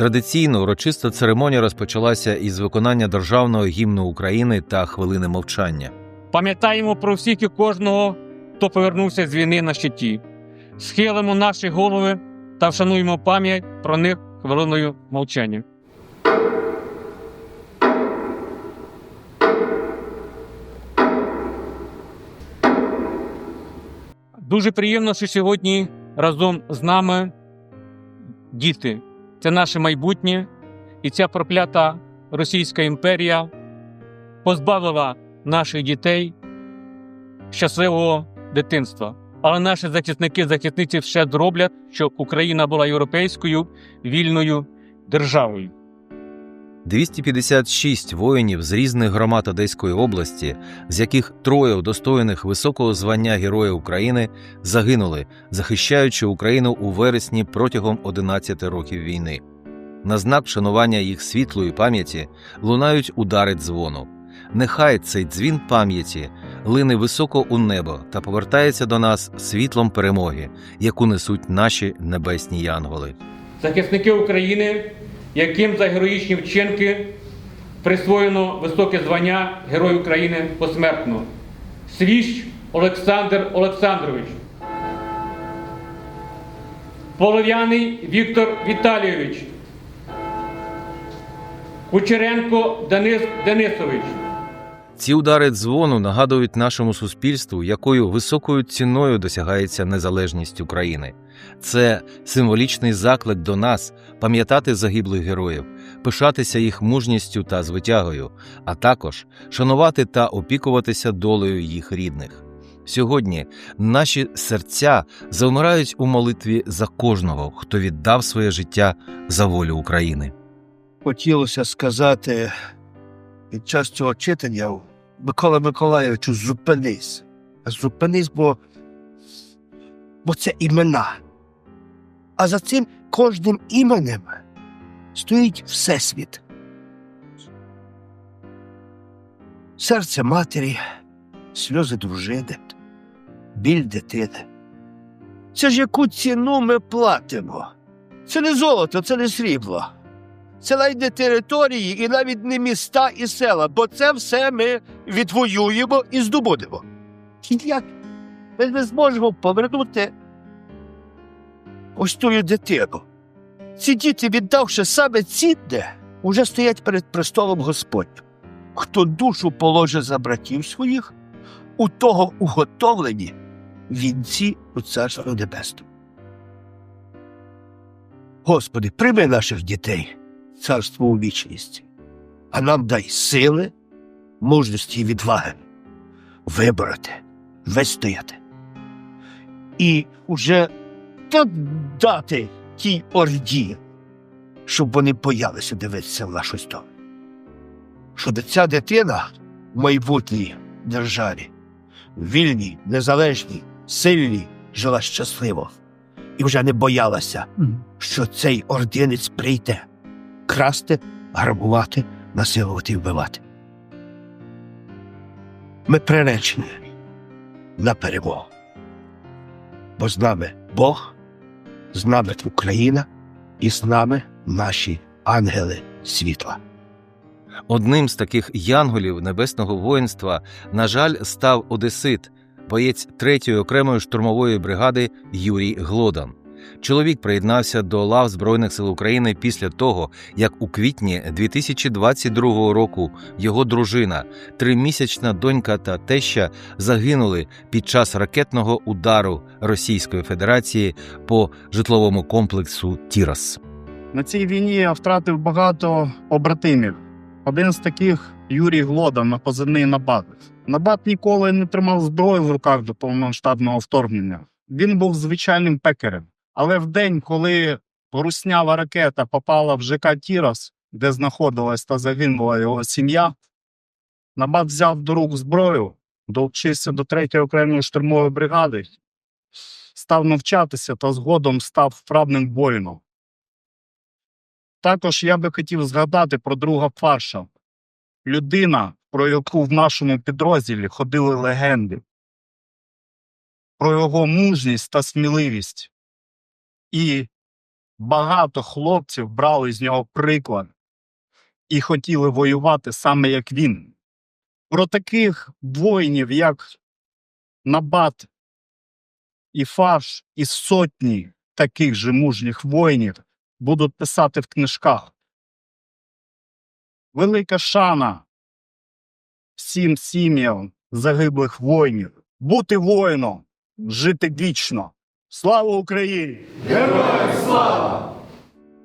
Традиційно урочиста церемонія розпочалася із виконання державного гімну України та хвилини мовчання. Пам'ятаємо про всіх і кожного, хто повернувся з війни на щиті. Схилимо наші голови та вшануємо пам'ять про них хвилиною мовчання. Дуже приємно, що сьогодні разом з нами діти. Це наше майбутнє, і ця проклята Російська імперія позбавила наших дітей щасливого дитинства. Але наші захисники захисниці все зроблять, щоб Україна була європейською вільною державою. 256 воїнів з різних громад Одеської області, з яких троє удостоєних високого звання Героя України, загинули, захищаючи Україну у вересні протягом 11 років війни. На знак вшанування їх світлої пам'яті лунають удари дзвону. Нехай цей дзвін пам'яті лине високо у небо та повертається до нас світлом перемоги, яку несуть наші небесні янголи. Захисники України, яким за героїчні вчинки присвоєно високе звання Герой України посмертно. Свіщ Олександр Олександрович. Полов'яний Віктор Віталійович. Кучеренко Денис Денисович. Ці удари дзвону нагадують нашому суспільству, якою високою ціною досягається незалежність України. Це символічний заклик до нас пам'ятати загиблих героїв, пишатися їх мужністю та звитягою, а також шанувати та опікуватися долею їх рідних. Сьогодні наші серця завмирають у молитві за кожного, хто віддав своє життя за волю України. хотілося сказати під час цього читання Микола Миколайовичу, зупинись. Зупинись, бо, бо це імена. А за цим кожним іменем стоїть Всесвіт. Серце матері, сльози дружини, біль дитини. Це ж яку ціну ми платимо? Це не золото, це не срібло. Це навіть території і навіть не міста і села, бо це все ми відвоюємо і здобудемо. Як ми не зможемо повернути ось тую дитину. Ці діти, віддавши саме цінне, уже стоять перед престолом Господнім. Хто душу положе за братів своїх, у того уготовлені вінці у Царство Небесному. Господи, прийми наших дітей царство у вічність, а нам дай сили, мужності і відваги вибороти, вистояти. І уже дати тій орді, щоб вони боялися дивитися в нашу сторону. Щоб ця дитина в майбутній державі, вільній, незалежній, сильній, жила щасливо і вже не боялася, що цей ординець прийде красти, грабувати, насилувати і вбивати. Ми приречені на перемогу. Бо з нами Бог, з нами Україна і з нами наші ангели світла. Одним з таких янголів небесного воїнства, на жаль, став Одесит, боєць 3-ї окремої штурмової бригади Юрій Глодан. Чоловік приєднався до лав Збройних сил України після того, як у квітні 2022 року його дружина, тримісячна донька та теща загинули під час ракетного удару Російської Федерації по житловому комплексу Тірас. На цій війні я втратив багато побратимів. Один з таких Юрій Глодан на позивний Набат. Набат ніколи не тримав зброю в руках до повномасштабного вторгнення. Він був звичайним пекарем. Але в день, коли руснява ракета попала в ЖК Тірас, де знаходилась та загинула його сім'я, Набат взяв до рук зброю, долучився до 3-ї окремої штурмової бригади, став навчатися та згодом став вправним воїном. Також я би хотів згадати про друга Фарша, людина, про яку в нашому підрозділі ходили легенди, про його мужність та сміливість. І Багато хлопців брали з нього приклад і хотіли воювати саме як він. Про таких воїнів, як Набат і Фарш, і сотні таких же мужніх воїнів будуть писати в книжках. Велика шана всім сім'ям загиблих воїнів. Бути воїном, жити вічно. Слава Україні! Героям слава!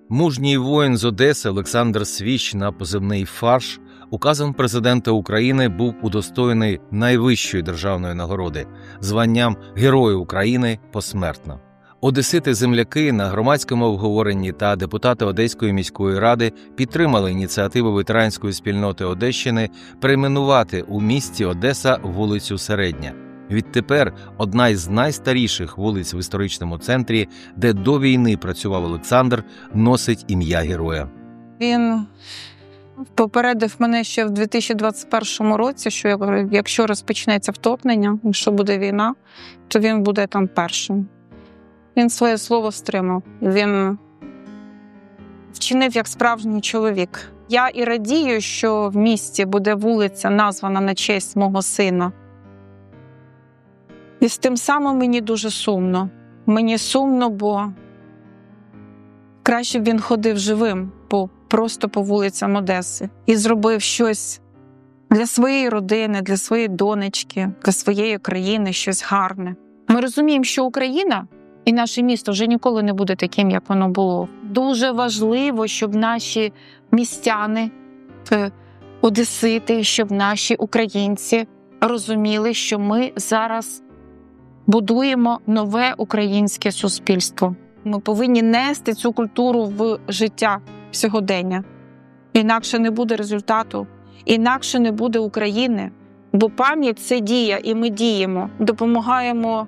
Мужній воїн з Одеси Олександр Свіч на позивний фарш указом президента України був удостоєний найвищої державної нагороди званням Герою України посмертно. Одесити земляки на громадському обговоренні та депутати Одеської міської ради підтримали ініціативу ветеранської спільноти Одещини перейменувати у місті Одеса вулицю Середня. Відтепер одна із найстаріших вулиць в історичному центрі, де до війни працював Олександр, носить ім'я героя. Він попередив мене ще в 2021 році, що якщо розпочнеться вторгнення, якщо буде війна, то він буде там першим. Він своє слово стримав. Він вчинив як справжній чоловік. Я і радію, що в місті буде вулиця, названа на честь мого сина. І з тим самим мені дуже сумно. Мені сумно, бо краще б він ходив живим по просто по вулицям Одеси і зробив щось для своєї родини, для своєї донечки, для своєї країни, щось гарне. Ми розуміємо, що Україна і наше місто вже ніколи не буде таким, як воно було. Дуже важливо, щоб наші містяни, е, одесити, щоб наші українці розуміли, що ми зараз будуємо нове українське суспільство. Ми повинні нести цю культуру в життя сьогодення. Інакше не буде результату, інакше не буде України. Бо пам'ять це дія, і ми діємо, допомагаємо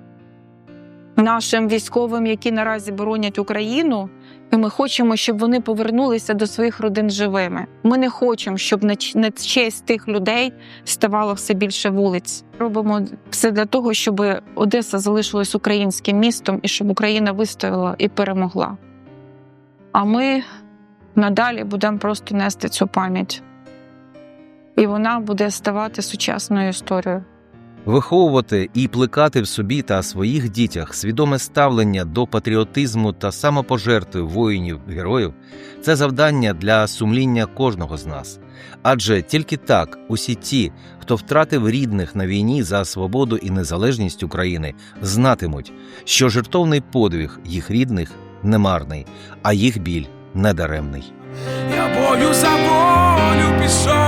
нашим військовим, які наразі боронять Україну. І ми хочемо, щоб вони повернулися до своїх родин живими. Ми не хочемо, щоб на честь тих людей ставало все більше вулиць. Робимо все для того, щоб Одеса залишилась українським містом і щоб Україна вистояла і перемогла. А ми надалі будемо просто нести цю пам'ять. І вона буде ставати сучасною історією. Виховувати і плекати в собі та своїх дітях свідоме ставлення до патріотизму та самопожертви воїнів героїв це завдання для сумління кожного з нас. Адже тільки так усі ті, хто втратив рідних на війні за свободу і незалежність України, знатимуть, що жертовний подвиг їх рідних немарний, а їх біль недаремний. Я бою за волю пішов